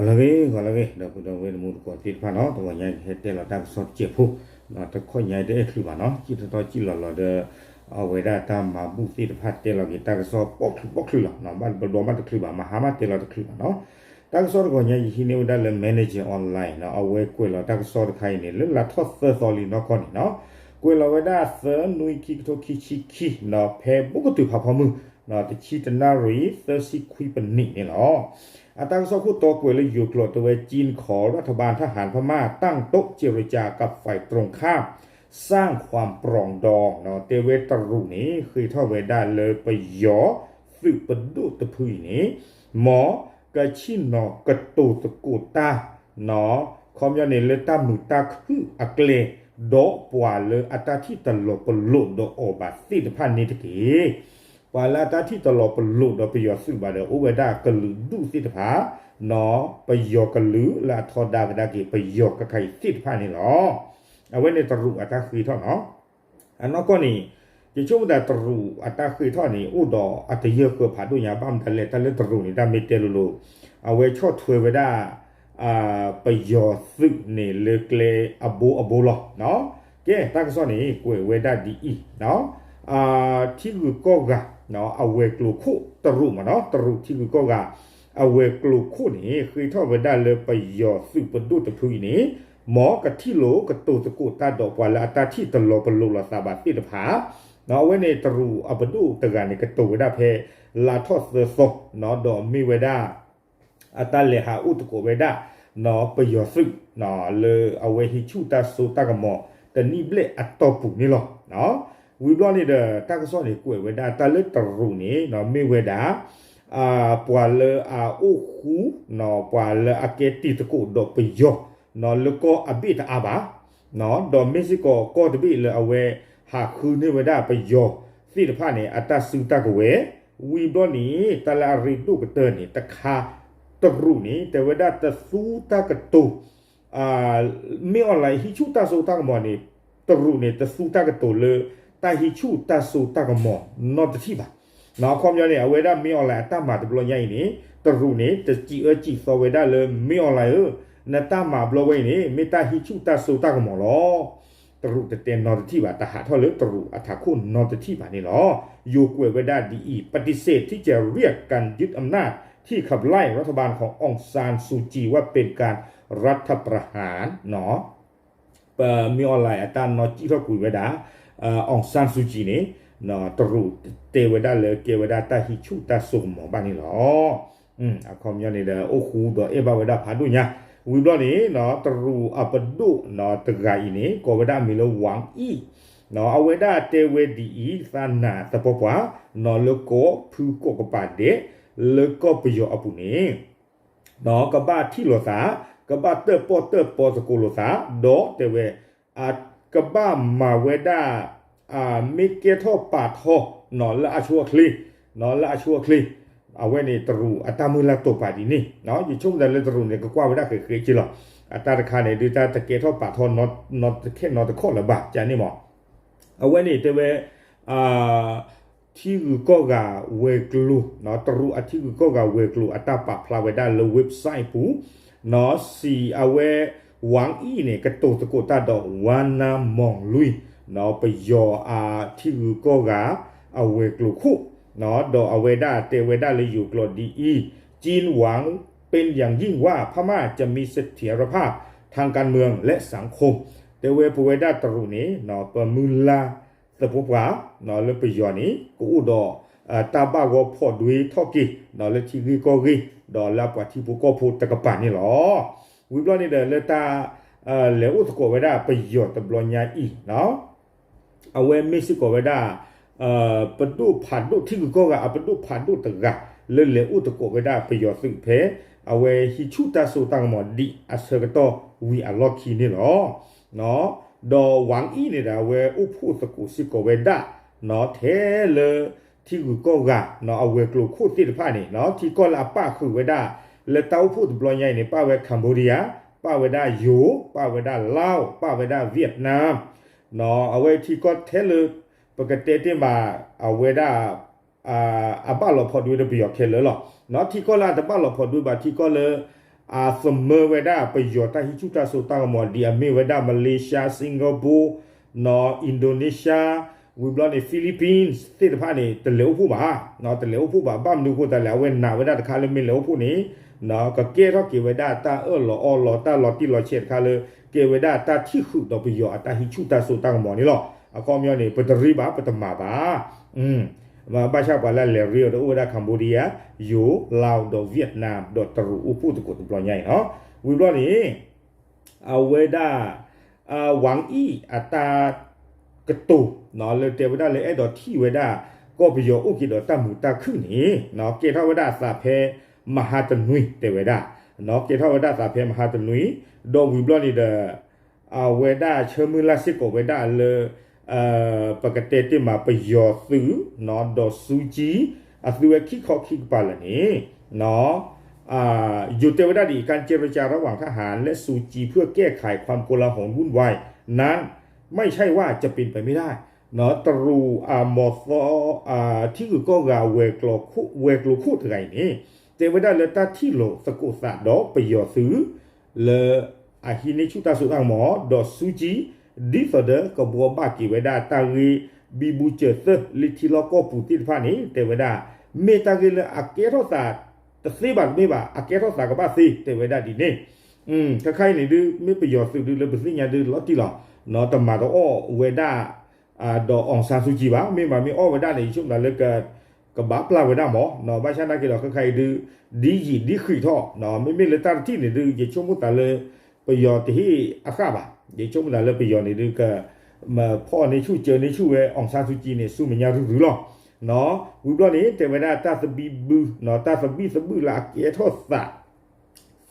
Golage golage da pu da we mu ko ti pha no to nya he te la ta so che phu no ta kho nya de khu ba no chi to to chi lo lo de a we da ta ma bu ti de pha te lo ki ta so pok pok khu lo no ba do ma de khu ba ma ha ma te lo de khu ba no ta so ko nya hi ne da le manage online no a we ko lo ta so de khai ne le la tho so li no ko ni no ကွေလဝဒသနွိခိတိုခိချိခိနော်ဖေဘုကတူဖဖမှုနော်တချီတ อาตังซอคู่โตกวยเลยอยู่กลัวตัวเวจีนขอรัฐบาลทหารพม่า ตั้งโต๊ะเจรจากับฝ่ายตรงข้าม สร้างความปรองดองเนาะเตเวตรูนี้คือท่อเวดาเลยไปยอฝึบปดูตะพุยนี้ หมอกระชินนะกระตูตะกูตาเนาะคอมยาเนเลตาหนูตาคืออักเลโดปวาเลยอัตาที่ตลกปลุกโดโอบาสิตพันนิตกี ဝါလာတာတိတလောပလုတော့ပယောစုပါတယ်ဥဝဒကလူဒုစစ်တဖာနောပယောကလူလာထောဒါကဒါကေပယောကခိုင်စစ်ဖာနေလောအဝဲနေတရုအတခိထောနော်အနောကောနီဒီချုံဒတရုအတခိထောနီဥဒောအတယေကဖာဒုညာပမ်တလေတလေတရုနေတာမေတေလူလိုအဝဲချော့ထွေဝဒါအာပယောစုနေလေကလေအဘိုးအဘိုးလောနော်ကဲတက်ဆောနီကိုဝေဒဒီနော် အာတိကူကောကနော်အဝေကလုခုတရုမနော်တရုတိကူကောကအဝေကလုခုနေခိထောဝေဒလေပယောသုပဒုတဖူနေမောကတိလိုကတုတကုတတော်ပွာလာတာတိတလောပလုလာသဘာတိတဖာနော်ဝေနေတရုအပဒုတကနေကတုဝေဒဖေလာထော့သောနော်ဒေါ်မီဝေဒအတလေဟာဥတကိုဝေဒနော်ပယောစုနော်လေအဝေဟိချူတာဆိုတာကမောတနိဘလေအတော့ပူနေလောနော် ဝီဘလော့နေတဲ့တက်ကဆော့နေကွယ်ဝဲဒါတလက်တရူနေနော်မေဝဲဒါအာပွာလအာအိုခုနော်ပွာလအကေတီတကိုတော့ပယောနော်လကောအဘိတအဘာနော်ဒေါ်မက်ဆီကိုကော့တဘီလအဝဲဟာခုနေဝဒါပယောစီတဖနဲ့အတဆူတကဝဲဝီဘလော့နေတလာရီတုကတဲ့နေတခါတရူနေတဝဒါတဆူတကတူအာမေအွန်လိုင်းဟီချူတာဆိုတာကမော်နေတရူနေတဆူတကတူလေ ตา hi chu ta su ta ko mo no ta thi ba no kom yo ne เวด้ามีอะไรตา ma de blo nyai ni ta ru ni ta ji a ji so we da le mi on la e na ta ma blo we ni mi ta hi chu ta su ta ko mo lo ตรุตเตนนอตที่บ่าตาหาท่อเลือตรูอัฐาคุณนอตที่บ่านี่หรออยู่กวยเวด้าดีอีปฏิเสธที่จะเรียกกันยึดอำนาจที่ขับไล่รัฐบาลขององซานซูจีว่าเป็นการรัฐประหารเนาะมีอะไรน์อาจารย์นอจิทกุยเวดา အောင်ဆန်စုကြည်နေနော်တရုတေဝဒလေကေဝဒတဟိချုတဆုမောဘာနီလောอืมအခေါ်မျိုးနေလေအိုခုတော့အေဘဝဒဖာတို့ညာဝီဘလော့နေနော်တရူအပဒုနော်တဂိုင်နေကောဝဒမီလောဝမ်ဤနော်အဝေဒတေဝဒီဤသနာတပပွားနော်လကိုဖူကိုကပါတဲ့လကိုပယောအပုနေနော်ကပါတိလောသာကပါတပေါ်တပေါ်စကိုလောသာဒေါ်တေဝအာ ကဘာမာဝေဒာအာမိကေထောပါထောနော်လာအချွာခလီနော်လာအချွာခလီအဝဲနေတရူအတမူလာတော့ပါဒီနေနော်ဒီချုံတယ်လေတရူနေကကွာဝဒခေခေချီလောအတတခါနေဒီတာတကေထောပါထော not not ခေ not ခောလဘာဂျာနေမောအဝဲနေတဝဲအာတီကူကောကဝေကလူနော်တရူအတီကူကောကဝေကလူအတပါဖလာဝဒလဝက်ဆိုက်ပူနော်စီအဝဲ หวังอี้เนี่ยกระตูสะกุตาดอกวานามองลุยเนาะไปยออาที่อือก็กาเอาเวกลูคุเนาะดอกเอาเวด้าเตเวด้าเลยอยู่กลดดีอีจีนหวังเป็นอย่างยิ่งว่าพม่าจะมีเสถียรภาพทางการเมืองและสังคมเตเวปูเวด้าตรุนี้เนาะปมุลาตะปุปาเนาะเลยไปยอนี้กูดอกตาบ้าก็พอดุยทอกิเนาเลยที่กีก็กีดอแล้วกว่าที่ปุก็พูดตะกปานี่หรอ ဝီဘလနီဒလက်တာအဲလေဥတကိုဝဒါပယောတဘလညာဤနော်အဝဲမက်ဆီကိုဝဒါအပဒုဖာဒုတိကောကအပဒုဖာဒုတကလေလေဥတကိုဝဒါပယောသိဖဲအဝဲဟိချုတဆိုတောင်မဒီအစရတော့ဝီအလော့ခီနေနော်နော်ဒေါ်ဝမ်ဤနေတာဝဲဥဖို့တကိုစီကိုဝဒါနော်ထဲလေတီကူကောကနော်အဝဲကလိုခုတိတဖာနေနော်တီကောလာပခုဝဒါ လတောက်ဖို့ဘလွန်ရိုက်နေပဝဲကမ္ဘောဒီးယားပဝဒယိုပဝဒလောင်ပဝဒဗီယက်နမ်နော်အဝဲတီကော့ထဲလပကတေတင်ပါအဝဲဒါအာအပလောဖော်တွေ့တပြောခဲလောနော်တီကောလာတပလောဖော်တွေ့ပါတီကောလအာသမဝဒပယောတဟိချူတာဆိုတာမော်ဒီအမေဝဒမလေးရှားစင်ကာပူနော်အင်ဒိုနီးရှားဝီဘလနေဖိလစ်ပင်းစ်တေတဖာနေတလေဖို့ပါနော်တလေဖို့ပါဘမ်နူဖို့တလေဝဲနာဝဒတခါလမင်းလေဖို့နေ နော်ကကေရကေဝဒတာအောလောအောလောတာလောတိလောချက်ခါလေကေဝဒတာတိခုတော့ပြီးရောအတာဟိချုတာဆိုတောင်းမော်နေလောအကောမျိုးနေပတရိပါပတမပါอืมဘာဘာရှာပါလာလေရီယိုဒိုဝဒကမ္ဘောဒီးယားယိုလာဝဒဗီယက်နမ်ဒိုတရူဥပုတကုတပလညိုင်ဟောဝီဘလောနေအဝေဒာအဝမ်အီအတာကတုနော်လေတေဝဒလေအဲ့တော့ထီဝဒကောပီယောဥကိတော့တတ်မှုတတ်ခုနေနော်ကေထဝဒစာဖဲ มหาตนุยเตเวดานอกเกทาวดาสาเพมหาตนุยดงวิบลอนี่เดออาเวดาเชมือลาสิโกเวดาเลเอ่อปกติที่มาไปยอซื้อนอดอซูจีอาซื้อคิกขอคิกปาลนี่เนาะอยู่เทวดาดีการเจรจาระหว่างทหารและซูจีเพื่อแก้ไขความโกลาหลวุ่นวายนั้นไม่ใช่ว่าจะเป็นไปไม่ได้เนาะตรูอามอซออาที่กูก็กาเวกโลคุเวกโลคุถึงไงนี่ เตวดาเลตาที่โลสกุสะดอปยอซื้อเลอาฮินิชุตาสุอังหมอดอซูจิดิสเดกบัวบากิเวดาตารีบีบูเจเซลิทิโลโกปูติพานิเตวดาเมตาเกลอาเกโรสาตสีบักเมบาอาเกโรสากบาสีเตวดาดีเนอืมคล้ายๆนี่ดื้อไม่ประโยชน์สุดดื้อเลยเป็นสิ่งยาดื้อลอตติหรอเนาะตมาตอเวดาอ่าดออองซาซูจิบาเมมาเมออเวดาในช่วงนั้นเลยก็ ကကဘာပလာဝေဒမောနော်ဘာချနာကေတော့ခခိုင်ဒီဒီကြီးဒီခိတော့နော်မေမေလက်တာတိနေဒီရေချုံမတလေပယောတိအခါပါရေချုံလာလေပယောနေဒီကမဖော်နေချုကျနေချုဝဲအောင်ဆာဆူကြည်နေစုမညာရူရူလောနော်ဝီဘလနေတေဝဒတာသဘီဘူးနော်တာသဘီသဘူးလာကေထောသ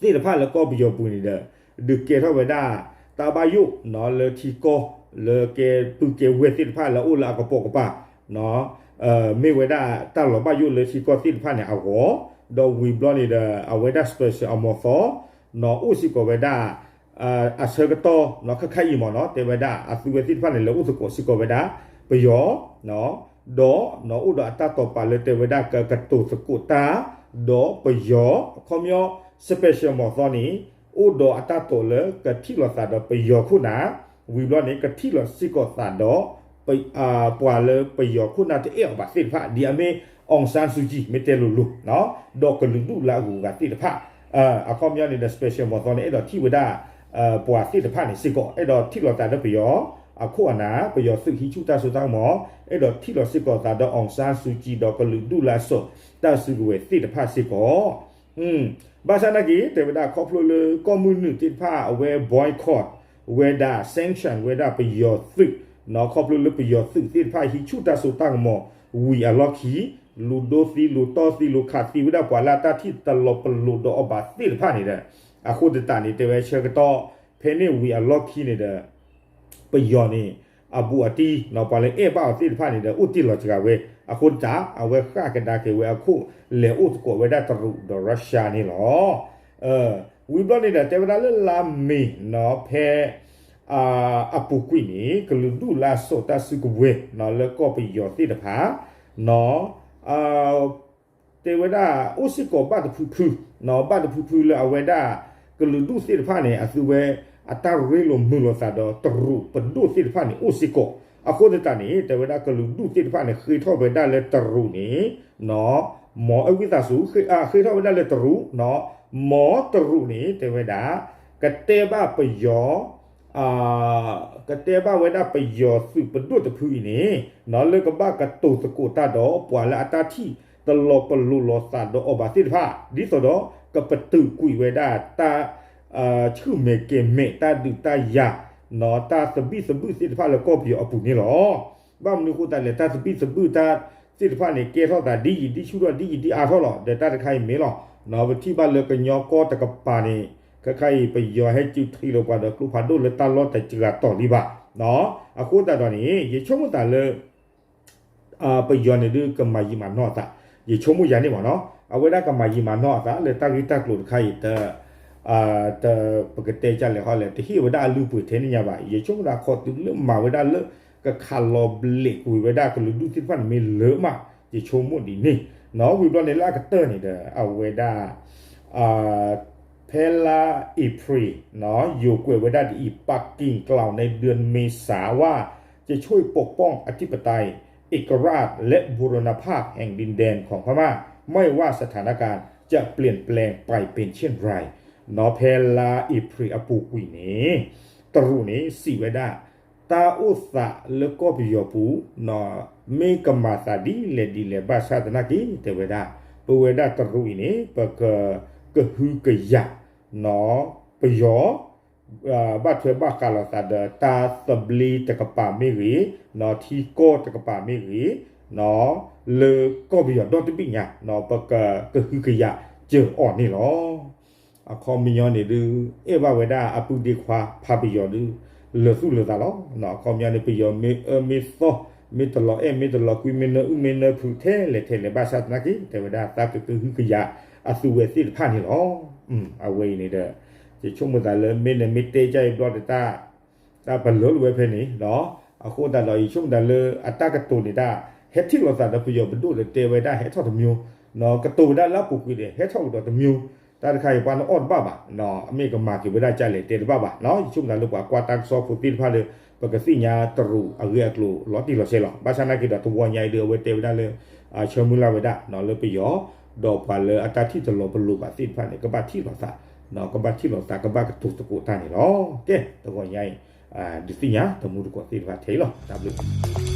သေတဖလကောဘီယောပူနေတဲ့ဒုကေထောဝဒတာဘယုနော်လေတီကိုလေကေပူကေဝေသေတဖလာအိုလာကပေါကပါနော် 呃，美国的大老板有了些个地方呢，我到微博里的啊，我的 space 啊，莫说，那五十个维达，呃，啊，十个多，那可可以嘛？那对维达啊，四个地方呢，了五十个十个维达，不要，那到那我的大老板了对维达个个多十个大，到不要，可没有 special 莫说呢，我到大老板了个提了啥的不要困难，微博呢个提了十个啥的。 เชียลมอซอนีอุดอตาโตเลกะทิลอซาดอปยอคุนาวีบลอนี่กะทิลอซิกอซาดอไปอ่าปวาเลปยอคุนาเตเออบาสิฟะดีอเมองซานซูจีเมเตลูลูเนาะดอกะลุดุลากูกะติฟะอ่าอะคอมยอนี่เดสเปเชียลมอซอนี่เอดอทิเวดาเอ่อปวาติฟะนี่ซิกอเอดอทิลอตาดอปยอအခုအနာပယောစုဟိချူတာဆိုတာမောအဲ့တော့ထိလို့စစ်ကောတာတော့အောင်ဆာဆူကြည်တော့ကလူဒူလာဆော့တာစုကွေတိတဖတ်စစ်ကောอืมဘာသာနာကြီးတေဝဒခေါပလိုလေကွန်မြူနတီဖာအဝဲ boycott ဝဲဒါ sanction ဝဲဒါပယောစု နော်ခေါပလိုလေပယောစုတိတဖာဟိချူတာဆိုတာမော we are lucky လူဒိုစီလူတော်စီလူခါစီဝဒပွာလာတာတိတလောပလူဒိုအဘတိတဖာနေတဲ့အခုတတနေတေဝဲချက်တော့ဖဲနေ we are lucky နေတဲ့ပယောနေအဘူအတီနော်ပါလေအေပါအတိဖာနေတယ်ဥတီလောချကဝဲအခုတာအဝဲခကဒါကေဝဲအခုလေဥတကိုဝဲဒတ်ရူဒရုရှားနေလောအဲဝီဘလနေတဲ့တေဝဒါလလာမီနော်ဖဲ အာအပူကွီနီကလူဒူလာဆိုတာစုကဝဲနော်လေကောပယောတိတဖာနော်အာတေဝဒါဥစကိုဘတ်ဖူဖူနော်ဘတ်ဖူဖူလာဝဲဒါကလူဒူစိတဖာနေအစုဝဲ atarrelo mulo sado tru pedu sil fani usiko ako de tani te weda kalu du sil fani khi tho weda le tru ni no mo awita su khi a khi tho weda le tru no mo tru ni te weda kate ba pe yo a kate ba weda pe yo su pedu te phu ni no le ka ba ka tu su ko ta do အာကတဲ့ဘဝဒပယောစုပဒုတဖူနေနော်လကဘကတုစကိုတာတော့ပွာလာအတာတိတလောပလူလောစာတော့အဘတိဖာဒီဆိုတော့ကပတုကွိဝဒတာအာချုမေကေမေတာဒုတယနော်တာသပိသပုစိတဖာလကောပြအပူနေလောဘာမနုခုတလေတာသပိသပုတာစိတဖာနေကေသောတာဒီဒီရှုတော့ဒီဒီအာသောလောဒတာတခိုင်မေလောနော်ဘတိဘလကညောကောတကပါနေ ခခိုင်ပယောဟဲကျူထီလောပါတော့ကလူဖာဒိုလတာလောတချီကတော်လီပါနော်အခုတတော်နေရေချုံမတာလေအာပယောနေဒီကမကြီးမနောတာရေချုံမရနေပါနော်အဝေဒကမကြီးမနောတာလေတာဂီတက်လို့ခိုင်တဲ့ à ta pagate cha le hole te hi wada lu pu the ni nya ba ye chung da kho tu le ma wada le ka khalo ble ku wada ka lu du ti fan me le ma ye chung mo di ni no wi do ne la ka te ni da a wada à เพลาอีพรีเนาะอยู่กวยไว้ได้อีปักกิ่งกล่าวในเดือนเมษาว่าจะช่วยปกป้องอธิปไตยเอกราชและบูรณภาพแห่งดินแดนของพม่า ไม่ว่าสถานการณ์จะเปลี่ยนแปลงไปเป็นเช่นไรเนาะเพลาอีพรีอปูกุยนี้ตรุนี้สิไว้ได้ตาอุสะแล้วก็ปิโยปูเนาะเมกมาสาดีเลดีเลบาชาตนากีเตเวดาปเวดาตรุนี้ปะกะกะฮือกะยะ နော်ပယောဘတ်ထွေဘတ်ကလာသဒတာသဘလီတကပါမီရီနော်တီကိုတကပါမီရီနော်လေကောဘီယဒတ်ပိညာနော်ပကကခုကရကျေအော်နေလောအခေါ်မီယောနေလူအေဘဝေဒအပုတိခွာဖာဘီယောလူလေစုလေသာလောနော်ခေါ်မီယောနေပယောမေအမေသောမေတလောအေမေတလောကွီမေနဥမေနဖုထဲလေထဲလေဘာသာတနာကိတေဝဒတာကခုကရအစုဝေစီဖာနေလော a we ni da ဒီချုံမသာလဲမင်းနဲ့မတေးကြိုက်တော့တာတာဘလို့လွယ်ဖဲနေနော်အခုတတော်ချုံတလဲအတကတူနေတာဟက်တီလောသာတပြရဘဒုလေတေဝဒဟက်ထော်တမျိုးနော်ကတူဒါလပုကွေတဲ့ဟက်ထော်တော့တမျိုးတာတခါရပါနော်အော့ဘာဘာနော်အမေကမာကိဝဒကြလေတေဘာဘာနော်ချုံတလို့ကွာတက်ဆောဖူတိဖာလေပကစီညာတရူအရေကလိုလော်တီလော်ဆေလောဘာသနာကိဒတဝညိုင်ဒေဝတေဝဒလေအချမူလာဝဒနော်လေပယော ဒေါ်ပါလေအတတိတလောဘလူပါတိဖာလေကပါတိလောသာ no ka ba thi lo ta ka ba ka tu tu ko ta ni lo ke to ko yai a di si nya to mu ko ti ba thei lo w